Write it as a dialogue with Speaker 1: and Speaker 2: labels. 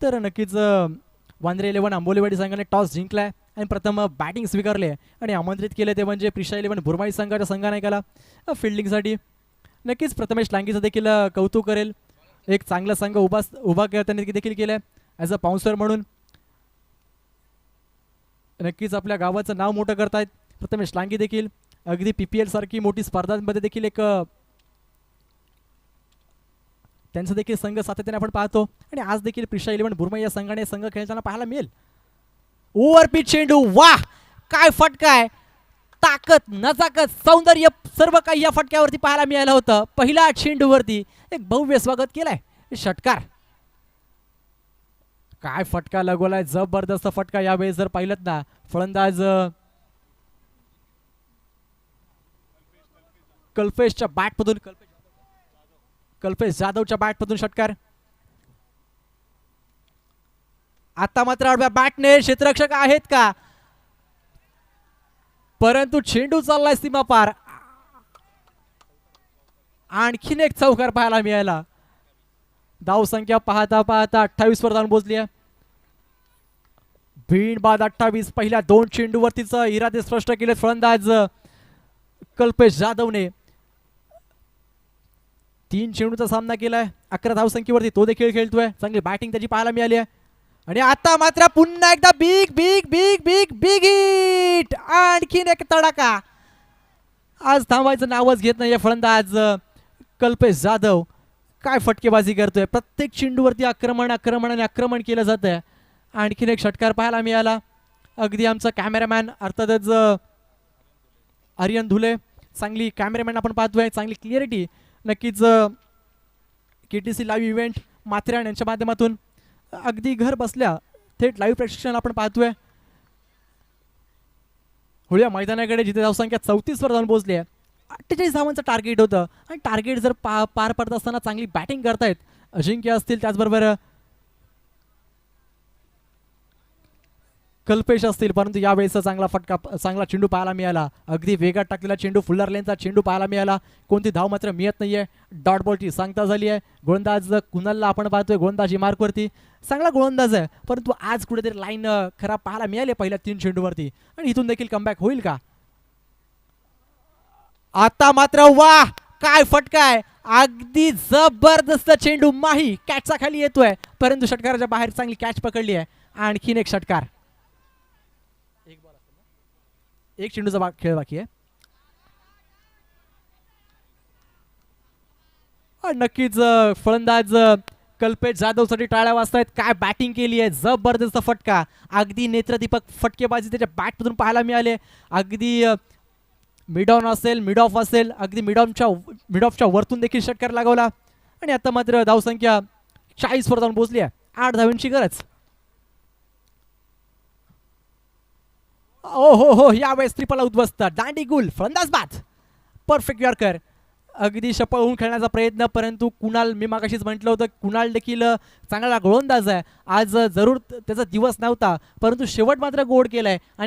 Speaker 1: तर नक्कीच वांद्रे इलेव्हन आंबोलीवाडी संघाने टॉस जिंकलाय आणि प्रथम बॅटिंग स्वीकारले आणि आमंत्रित केले ते म्हणजे प्रिशा इलेव्हन बुरमाई संघाच्या संघाने केला. फिल्डिंगसाठी नक्कीच प्रथमेश लांगीचं देखील कौतुक करेल. एक चांगला संघ उभा उभा त्यांनी देखील केलाय. ॲज अ पाऊन्सर म्हणून नक्कीच आपल्या गावाचं नाव मोठं करतायत प्रथमेश लांगी देखील. अगदी पी पी एल सारखी मोठी स्पर्धांमध्ये देखील एक त्यांचा देखील संघ सातत्याने आपण पाहतो. आणि आज देखील प्रिशा इलेव्हन बुर्मा या संघाने संघ खेळताना पाहायला मिळेल. ओव्हर पिच चेंडू वा काय फटका ताकद नजाकत सौंदर्य सर्व काही या फटक्यावरती पाहायला मिळालं होतं. पहिल्या चेंडूवरती एक भव्य स्वागत केलंय. षटकार. काय फटका लगवलाय जबरदस्त फटका यावेळेस जर पाहिलं ना फलंदाज कल्पेशच्या बॅटमधून कल्पेश कल्पेश जाधवच्या बॅटमधून षटकार. आता मात्र आडव्या बॅटने क्षेत्ररक्षक आहेत का? परंतु चेंडू चाललाय सीमा पार आणखीन एक चौकार पाहायला मिळाला. धाव संख्या पाहता पाहता अठ्ठावीस वर जाऊन पोहोचली भीड बाद अठ्ठावीस पहिल्या दोन चेंडूवरतीच इरादे स्पष्ट केले फलंदाज कल्पेश जाधवने. तीन चेंडूचा सामना केलाय. अकरा धावसंख्येवरती तो देखील खेळतोय. चांगली बॅटिंग त्याची पाहायला मिळाली आहे. आणि आता मात्र पुन्हा एकदा big big big big big hit आणखीन एक तडाखा. आज थांबायचं नावच घेत नाहीये फलंदाज कल्पेश जाधव काय फटकेबाजी करतोय. प्रत्येक चेंडूवरती आक्रमण आक्रमण आणि आक्रमण केलं जातंय. आणखीन एक षटकार पाहायला मिळाला. अगदी आमचा कॅमेरामॅन अर्थातच आर्यन धुले. चांगली कॅमेरामॅन आपण पाहतोय. चांगली क्लिअरिटी नक्कीच K T C live event Matheran यांच्या माध्यमातून अगदी घर बसल्या थेट लाईव्ह प्रशिक्षण आपण पाहतोय. होळ्या मैदानाकडे जिथे धावसंख्या चौतीस वर जाऊन पोहोचली आहे. अठ्ठेचाळीस धावांचं टार्गेट होतं. आणि टार्गेट जर पा पार पडत असताना चांगली बॅटिंग करतायत अजिंक्य असतील त्याचबरोबर कल्पेश असतील परंतु यावेळेस चांगला फटका चांगला चेंडू पाहायला मिळाला. अगदी वेगात टाकलेला चेंडू फुल्लर लेनचा चेंडू पाहायला मिळाला. कोणती धाव मात्र मिळत नाहीये. डॉट बॉलची सांगता झाली आहे. गोलंदाज कुणालला आपण पाहतोय? गोलंदाजी मार्कवरती चांगला गोलंदाज आहे परंतु आज कुठेतरी लाईन खराब पाहायला मिळाली पहिल्या तीन चेंडूवरती. आणि इथून देखील कमबॅक होईल का? आता मात्र वा काय फटकाय अगदी जबरदस्त चेंडू माही कॅचचा खाली येतोय. परंतु षटकाराच्या बाहेर चांगली कॅच पकडली आहे. आणखीन एक षटकार. एक चेंडूचा बा- खेळ बाकी आहे. नक्कीच फलंदाज कल्पेश जाधवसाठी टाळ्या वाजतायत. काय बॅटिंग केली आहे? जबरदस्त फटका. अगदी नेत्रदीपक फटकेबाजी त्याच्या बॅटमधून पाहायला मिळाले. अगदी मिड ऑन असेल मिड ऑफ असेल अगदी मिड ऑनच्या मिड ऑफच्या वरतून देखील षटकार लागवला. आणि आता मात्र धावसंख्या चाळीस वर जाऊन पोहोचली आहे. आठ धावांची गरज. ओ हो हो यावेळेस त्रिपला उद्ध्वस्त दांडी गुल फलंदाज बाद. परफेक्ट यॉर्कर अगदी शपळ होऊन खेळण्याचा प्रयत्न परंतु कुणाल मी मागाशीच म्हटलं होतं कुणाल देखील चांगला गोलंदाज आहे. आज जरूर त्याचा दिवस नव्हता परंतु शेवट मात्र गोड केलाय. आणि